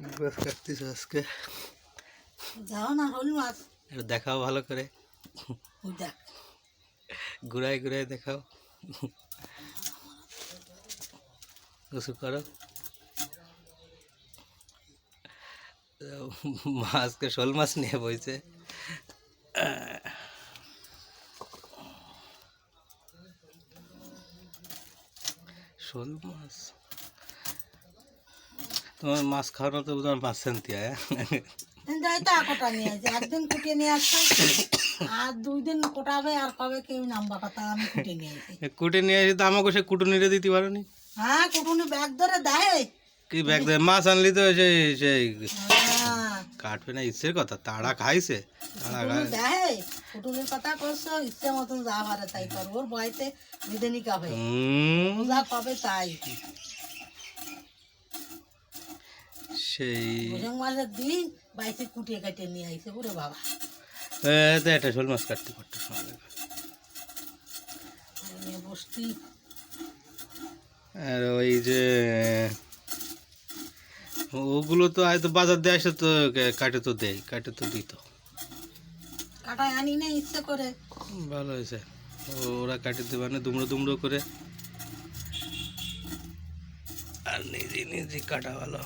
মাছ কাটতেছো আজকে। যাও না হল মাছ দেখাও ভালো করে। ঘুরাই ঘুরাই দেখাও। কিছু করো। মাছকে শোল মাছ নিয়ে বইছে। শোল মাছ। তোমার মাছ খাওয়ানো তো তোমার মাছ শান্তি হ্যাঁ? যাই তো কোটা নিয়ে আসে? একদিন কুটিয়ে নিয়ে আর দুই দিন কোটাবে আর কবে কেউ নামবা কথা আমি কুটিয়ে নিয়ে আসি। কুটে নিয়ে এসে তো আমাকে সে কুটুনিরে দিতে পারো নি? হ্যাঁ কুটুনি ব্যাগ ধরে দেয়। কি ব্যাগ দেয় মাছ আনলি তো সেই সেই হ্যাঁ। কাটবে না ইচ্ছের কথা তাড়া খাইছে তাড়া কুটুনি খাই দেয় কুটুনির কথা করছ ইচ্ছে মতন যা পারে তাই কর ওর যা কবে তাই। সেই ভোজন মাসের দিন বাইতে কুটিয়ে কাটিয়ে নিয়ে আইছে ওরে বাবা। এ, তো একটা শোল মাছ কাটতে করতে সময় লাগবে বসতি। আর ওই যে ওগুলো তো হয়তো বাজার দিয়ে আসে তো কাটে তো দেয় কাটে তো দিত। কাটায় আনি না ইচ্ছে করে। ভালো হয়েছে। ওরা কাটে দেবে না দুমড়ো দুমড়ো করে। আর নিজে নিজে কাটা ভালো।